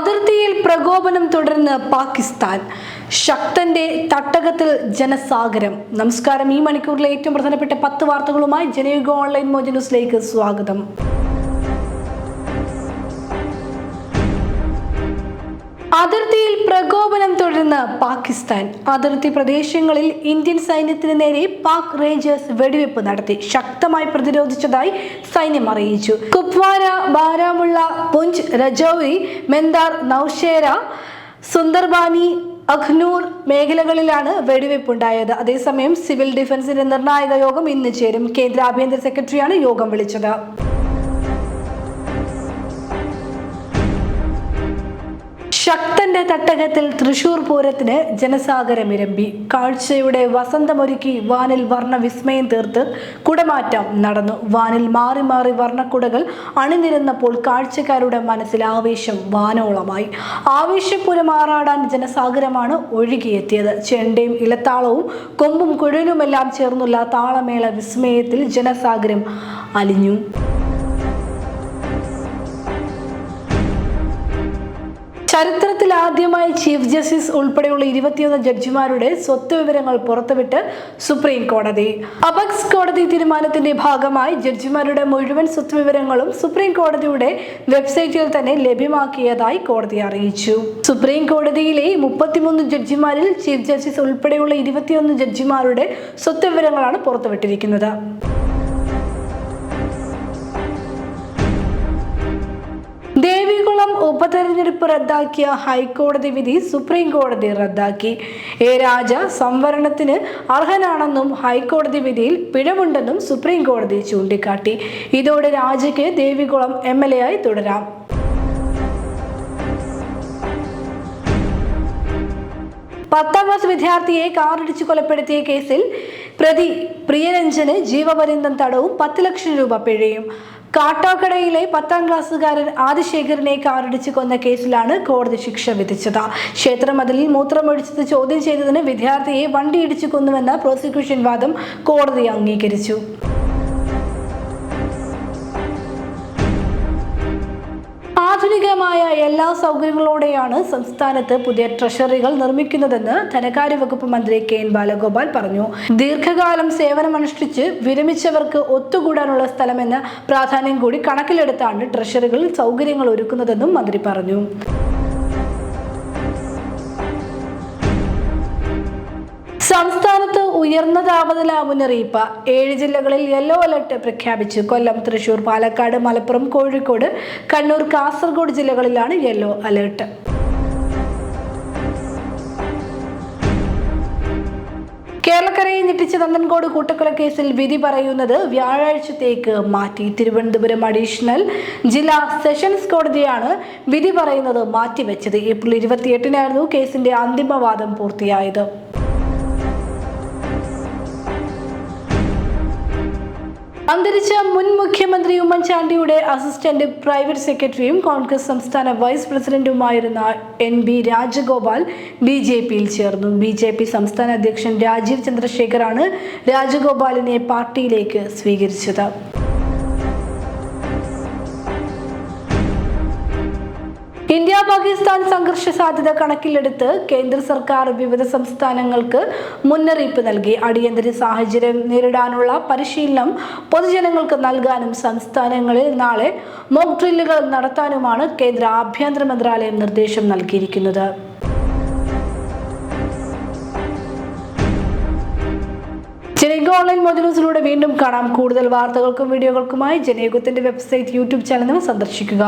അതിർത്തിയിൽ പ്രകോപനം തുടർന്ന് പാകിസ്ഥാൻ. ശക്തന്റെ തട്ടകത്തിൽ ജനസാഗരം. നമസ്കാരം. ഈ മണിക്കൂറിലെ ഏറ്റവും പ്രധാനപ്പെട്ട പത്ത് വാർത്തകളുമായി ജനയുഗ ഓൺലൈൻ മോജ ന്യൂസിലേക്ക് സ്വാഗതം. അതിർത്തിയിൽ പ്രകോപനം തുടരുന്ന പാകിസ്ഥാൻ. അതിർത്തി പ്രദേശങ്ങളിൽ ഇന്ത്യൻ സൈന്യത്തിന് നേരെ പാക് റേഞ്ചേഴ്സ് വെടിവെപ്പ് നടത്തി. ശക്തമായി പ്രതിരോധിച്ചതായി സൈന്യം അറിയിച്ചു. കുപ്വാര ബാരാമുള്ള പുഞ്ച് രജൌരി മെന്താർ നൌഷേര സുന്ദർബാനി അഖ്നൂർ മേഖലകളിലാണ് വെടിവെപ്പുണ്ടായത്. അതേസമയം സിവിൽ ഡിഫൻസിന്റെ നിർണായക യോഗം ഇന്ന് ചേരും. കേന്ദ്ര ആഭ്യന്തര സെക്രട്ടറിയാണ് യോഗം വിളിച്ചത്. ശക്തന്റെ തട്ടകത്തിൽ തൃശൂർ പൂരത്തിന് ജനസാഗരമിരമ്പി. കാഴ്ചയുടെ വസന്തമൊരുക്കി വാനിൽ വർണ വിസ്മയം തീർത്ത് കുടമാറ്റം നടന്നു. വാനിൽ മാറി മാറി വർണക്കുടകൾ അണിനിരുന്നപ്പോൾ കാഴ്ചക്കാരുടെ മനസ്സിൽ ആവേശം വാനോളമായി. ആവേശപ്പൂരം ആറാടാൻ ജനസാഗരമാണ് ഒഴുകിയെത്തിയത്. ചെണ്ടയും ഇലത്താളവും കൊമ്പും കുഴലുമെല്ലാം ചേർന്നുള്ള താളമേള വിസ്മയത്തിൽ ജനസാഗരം അലിഞ്ഞു. ചരിത്രത്തിൽ ആദ്യമായി ചീഫ് ജസ്റ്റിസ് ഉൾപ്പെടെയുള്ള ഇരുപത്തിയൊന്ന് ജഡ്ജിമാരുടെ സ്വത്ത് വിവരങ്ങൾ പുറത്തുവിട്ട് സുപ്രീം കോടതി. അപക്സ് കോടതി തീരുമാനത്തിന്റെ ഭാഗമായി ജഡ്ജിമാരുടെ മുഴുവൻ സ്വത്ത് വിവരങ്ങളും സുപ്രീം കോടതിയുടെ വെബ്സൈറ്റിൽ തന്നെ ലഭ്യമാക്കിയതായി കോടതി അറിയിച്ചു. സുപ്രീം കോടതിയിലെ മുപ്പത്തിമൂന്ന് ജഡ്ജിമാരിൽ ചീഫ് ജസ്റ്റിസ് ഉൾപ്പെടെയുള്ള ഇരുപത്തിയൊന്ന് ജഡ്ജിമാരുടെ സ്വത്ത് വിവരങ്ങളാണ് പുറത്തുവിട്ടിരിക്കുന്നത്. ദേവികുളം ഉപതെരഞ്ഞെടുപ്പ് റദ്ദാക്കിയ ഹൈക്കോടതി വിധി സുപ്രീം കോടതി റദ്ദാക്കി. എ രാജ സംവരണത്തിന് അർഹനാണെന്നും ഹൈക്കോടതി വിധിയിൽ പിഴവുണ്ടെന്നും സുപ്രീം കോടതി ചൂണ്ടിക്കാട്ടി. ഇതോടെ രാജയ്ക്ക് ദേവികുളം എം എൽ എ ആയി തുടരാം. പത്താം ക്ലാസ് വിദ്യാർത്ഥിയെ കാറിടിച്ച് കൊലപ്പെടുത്തിയ കേസിൽ പ്രതി പ്രിയരഞ്ജന് ജീവപര്യന്തം തടവും പത്ത് ലക്ഷം രൂപ പിഴയും. കാട്ടാക്കടയിലെ പത്താം ക്ലാസ്സുകാരൻ ആദിശേഖരനെ കാറിടിച്ച് കൊന്ന കേസിലാണ് കോടതി ശിക്ഷ വിധിച്ചത്. ക്ഷേത്രമതിലിൽ മൂത്രമൊഴിച്ചത് ചോദ്യം ചെയ്തതിന് വിദ്യാർത്ഥിയെ വണ്ടിയിടിച്ചു കൊന്നുവെന്ന പ്രോസിക്യൂഷൻ വാദം കോടതി അംഗീകരിച്ചു. ആധുനികമായ എല്ലാ സൗകര്യങ്ങളോടെയാണ് സംസ്ഥാനത്ത് പുതിയ ട്രഷറികൾ നിർമ്മിക്കുന്നതെന്ന് ധനകാര്യ വകുപ്പ് മന്ത്രി കെ എൻ ബാലഗോപാൽ പറഞ്ഞു. ദീർഘകാലം സേവനമനുഷ്ഠിച്ച് വിരമിച്ചവർക്ക് ഒത്തുകൂടാനുള്ള സ്ഥലമെന്ന പ്രാധാന്യം കൂടി കണക്കിലെടുത്താണ് ട്രഷറികളിൽ സൗകര്യങ്ങൾ ഒരുക്കുന്നതെന്നും മന്ത്രി പറഞ്ഞു. സംസ്ഥാനത്ത് ഉയർന്ന താപനില മുന്നറിയിപ്പ്. ഏഴ് ജില്ലകളിൽ യെല്ലോ അലർട്ട് പ്രഖ്യാപിച്ചു. കൊല്ലം തൃശൂർ പാലക്കാട് മലപ്പുറം കോഴിക്കോട് കണ്ണൂർ കാസർഗോഡ് ജില്ലകളിലാണ് യെല്ലോ അലർട്ട്. കേരളക്കരയെ ഞെട്ടിച്ച നന്ദൻകോട് കൂട്ടക്കൊല കേസിൽ വിധി പറയുന്നത് വ്യാഴാഴ്ചത്തേക്ക് മാറ്റി. തിരുവനന്തപുരം അഡീഷണൽ ജില്ലാ സെഷൻസ് കോടതിയാണ് വിധി പറയുന്നത് മാറ്റിവെച്ചത്. ഏപ്രിൽ ഇരുപത്തിയെട്ടിനായിരുന്നു കേസിന്റെ അന്തിമവാദം പൂർത്തിയായത്. അന്തരിച്ച മുൻ മുഖ്യമന്ത്രി ഉമ്മൻചാണ്ടിയുടെ അസിസ്റ്റന്റ് പ്രൈവറ്റ് സെക്രട്ടറിയും കോൺഗ്രസ് സംസ്ഥാന vice പ്രസിഡന്റുമായിരുന്ന N B Rajagopal B J പിയിൽ ചേർന്നു. ബി ജെ പി സംസ്ഥാന അധ്യക്ഷൻ രാജീവ് ചന്ദ്രശേഖറാണ് രാജഗോപാലിനെ പാർട്ടിയിലേക്ക് സ്വീകരിച്ചത്. ഇന്ത്യ പാകിസ്ഥാൻ സംഘർഷ സാധ്യത കണക്കിലെടുത്ത് കേന്ദ്ര സർക്കാർ വിവിധ സംസ്ഥാനങ്ങൾക്ക് മുന്നറിയിപ്പ് നൽകി. അടിയന്തര സാഹചര്യം നേരിടാനുള്ള പരിശീലനം പൊതുജനങ്ങൾക്ക് നൽകാനും സംസ്ഥാനങ്ങളിൽ നാളെ മോക്ക് ഡ്രില്ലുകൾ നടത്താനുമാണ് കേന്ദ്ര ആഭ്യന്തര മന്ത്രാലയം നിർദ്ദേശം നൽകിയിരിക്കുന്നത്. ജനയുഗ ഓൺലൈൻ മോജനൂസിലൂടെ വീണ്ടും കാണാം. കൂടുതൽ വാർത്തകൾക്കും വീഡിയോകൾക്കുമായി ജനയുഗത്തിന്റെ വെബ്സൈറ്റ് യൂട്യൂബ് ചാനലും സന്ദർശിക്കുക.